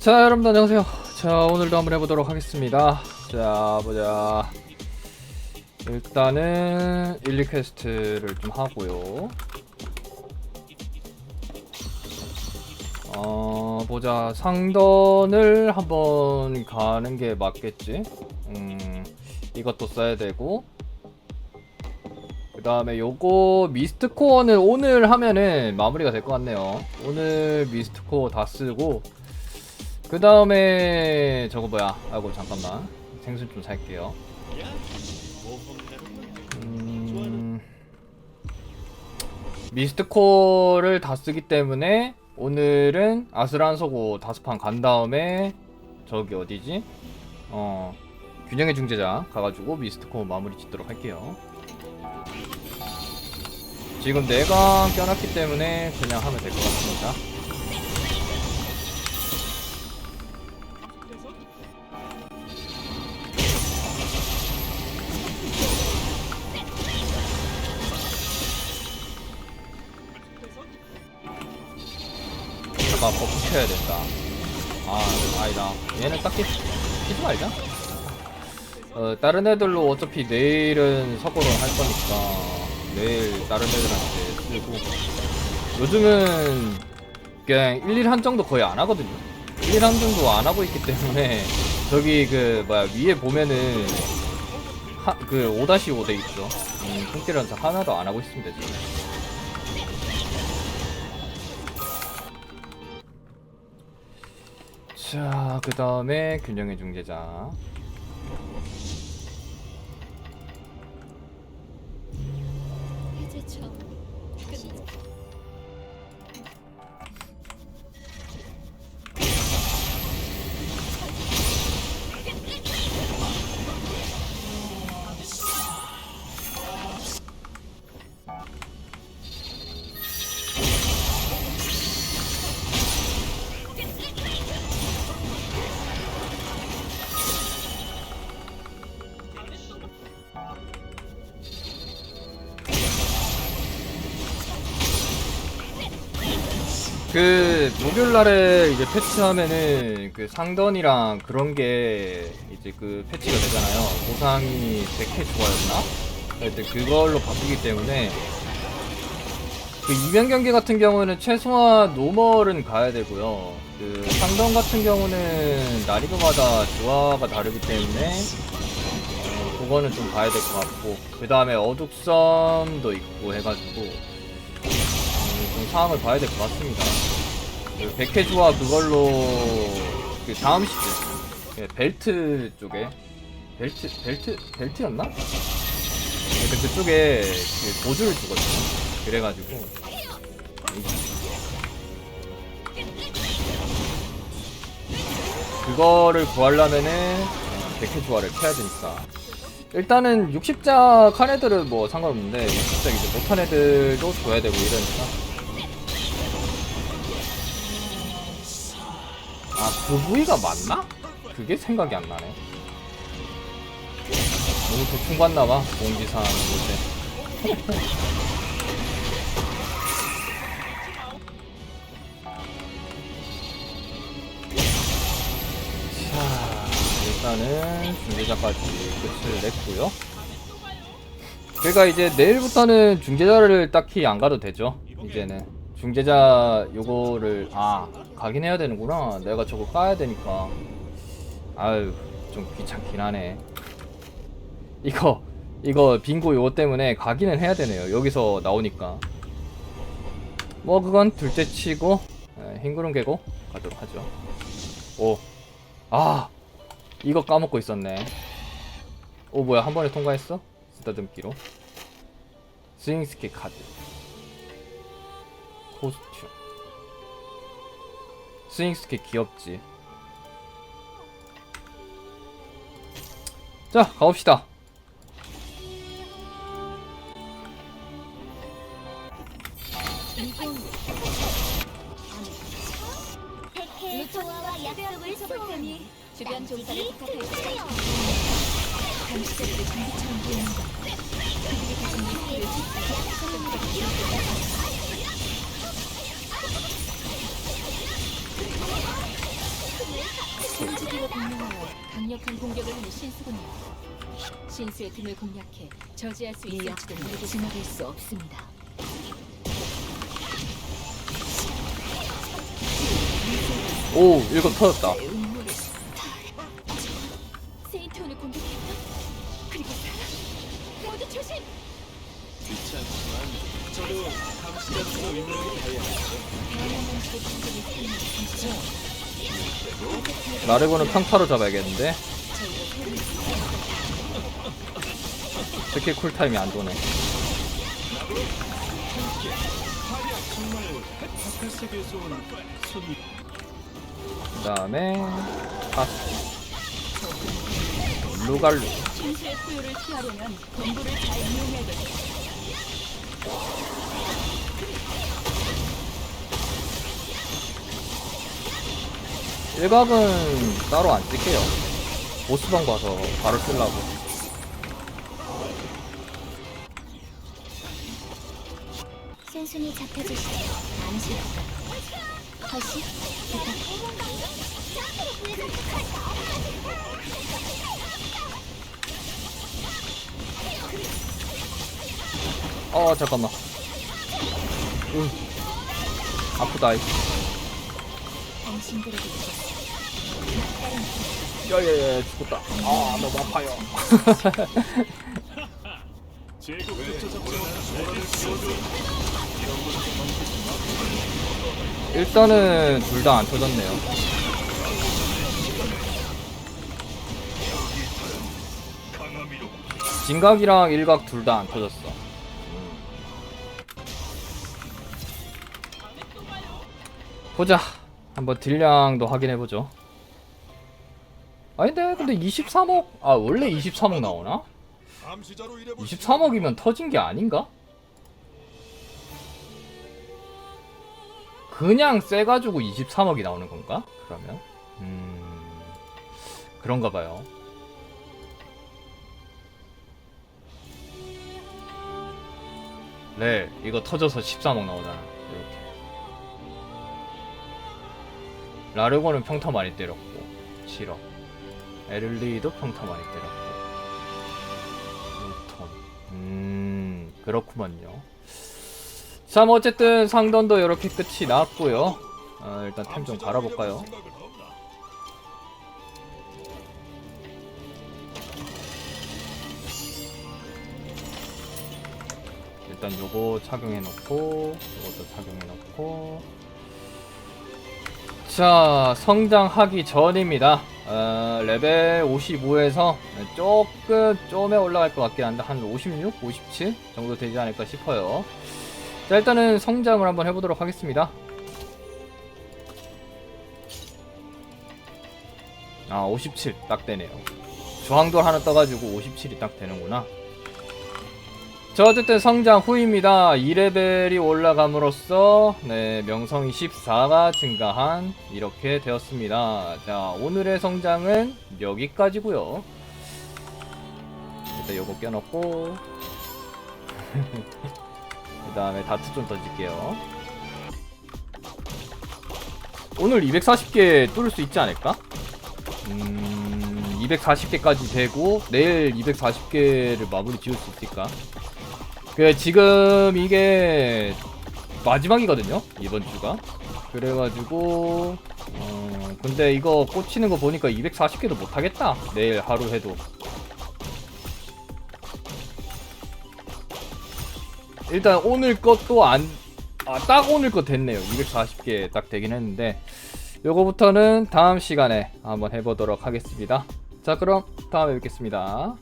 자 여러분들 안녕하세요. 자 오늘도 한번 해보도록 하겠습니다. 자 보자. 일단은 1, 2퀘스트를 좀 하고요. 어 보자. 상던을 한번 가는 게 맞겠지? 음 이것도 써야 되고. 그 다음에 요거 미스트 코어는 오늘 하면은 마무리가 될 것 같네요. 오늘 미스트 코어 다 쓰고 그 다음에 저거 뭐야? 아이고 잠깐만. 생선 좀 살게요. 음... 미스트코어를 다 쓰기 때문에 오늘은 아슬란서고 다섯 판 간 다음에 저기 어디지? 어 균형의 중재자 가가지고 미스트코어 마무리 짓도록 할게요. 지금 내가 껴놨기 때문에 그냥 하면 될 것 같습니다 잠깐 버프 켜야 된다. 아 아니다. 얘는 딱히 키지 말자. 어 다른 애들로 어차피 내일은 석고론 할 거니까 내일 다른 애들한테 쓰고. 요즘은 그냥 1, 1한 정도 거의 안 하거든요. 1, 1한 정도 안 하고 있기 때문에 저기 그 뭐야 위에 보면은 하, 그 5-5 돼 있죠. 음, 손길은 하나도 안 하고 있습니다 지 자, 그 다음에 균형의 중재자. 해제처 그 목요일 날에 이제 패치하면은 그 상던이랑 그런 게 이제 그 패치가 되잖아요. 보상이 100회 좋아였나? 하여튼 그걸로 바뀌기 때문에 그 이변 경기 같은 경우는 최소한 노멀은 가야 되고요. 그 상던 같은 경우는 난이도마다 조화가 다르기 때문에 어, 그거는 좀 봐야 될 것 같고 그 다음에 어둑섬도 있고 해가지고 상황을 봐야 될 것 같습니다. 그 백해주와 그걸로 그 다음 시즌 그 벨트 쪽에 벨트 벨트 벨트였나? 하여튼 그쪽에 그 보조를 주거든요. 그래가지고 그거를 구하려면은 어, 백해주화를 켜야 되니까 일단은 60자 칸 애들은 뭐 상관없는데 60자 이제 못한 애들도 줘야 되고 이러니까 부위가 맞나? 그게 생각이 안 나네. 너무 대충 봤나봐 공지사항 볼때. 자 일단은 중재자까지 끝을 냈고요. 그러니까 이제 내일부터는 중재자를 딱히 안 가도 되죠 이제는 중재자 요거를 아 가긴 해야 되는구나. 내가 저거 까야 되니까. 아유 좀 귀찮긴 하네. 이거 이거 빙고 요거 때문에 가기는 해야 되네요. 여기서 나오니까. 뭐 그건 둘째 치고 에, 흰구름 개고 가도록 하죠. 오아 이거 까먹고 있었네. 오 뭐야. 한 번에 통과했어? 쓰다듬기로. 스윙 스킬 카드 코스튬 스윙 스킬 귀엽지 자 가봅시다 약속을 주변 조사를 부탁할게요. 감시자들의 준비처럼 보이는 것. 그들이 가진 미스를 강력한 공격을 하는 신수군요. 신수의 등을 공략해 저지할 수 있을지도 모르게 지나갈 수 없습니다. 오 이거 터졌다 음모를 세인트온을 공격했다. 그리고 살아. 모두 조심. 좋지 않지만 저도 같은 의무를 다해야 다양한 공격이 감시죠. 나르고는 평타로 잡아야겠는데? 스킬 쿨타임이 안 도네. 그 다음에 파스 루갈루 일각은 따로 안 쓸게요 보스방 가서 바로 쓰려고 순순히 잡혀주시죠. 안심할까? 허시, 부탁해. 어 잠깐만 으 아프다 이. 야야야 죽었다. 아 너무 아파요. 일단은 둘 다 안 터졌네요. 진각이랑 일각 둘 다 안 터졌어. 보자 한번 딜량도 확인해보죠 아닌데 근데 23억 아 원래 23억 나오나? 23억이면 터진 게 아닌가? 그냥 세가지고 23억이 나오는 건가? 그러면? 음... 그런가 봐요. 네, 이거 터져서 13억 나오잖아. 이렇게. 라르고는 평타 많이 때렸고, 7억. 에를리도 평타 많이 때렸고. 1톤. 음, 그렇구먼요. 자, 뭐 어쨌든 상던도 이렇게 끝이 났고요. 어, 일단 템 좀 갈아볼까요? 일단 요거 착용해 놓고 요것도 착용해 놓고 자 성장하기 전입니다. 어, 레벨 55에서 조금 좀에 올라갈 것 같긴 한데 한 56, 57 정도 되지 않을까 싶어요. 자 일단은 성장을 한번 해보도록 하겠습니다. 아 57 딱 되네요. 저항돌 하나 떠가지고 57이 딱 되는구나 자 어쨌든 성장 후입니다. 2레벨이 올라감으로써 네 명성이 14가 증가한 이렇게 되었습니다. 자 오늘의 성장은 여기까지고요. 일단 요거 껴놓고. 그 다음에 다트 좀 던질게요. 오늘 240개 뚫을 수 있지 않을까? 음... 240개까지 되고 내일 240개를 마무리 지을 수 있을까? 그 지금 이게 마지막이거든요? 이번 주가. 그래가지고 어 근데 이거 꽂히는 거 보니까 240개도 못하겠다. 내일 하루 해도. 일단 오늘 것도 안 아 딱 오늘 거 됐네요. 240개 딱 되긴 했는데 요거부터는 다음 시간에 한번 해보도록 하겠습니다. 자 그럼 다음에 뵙겠습니다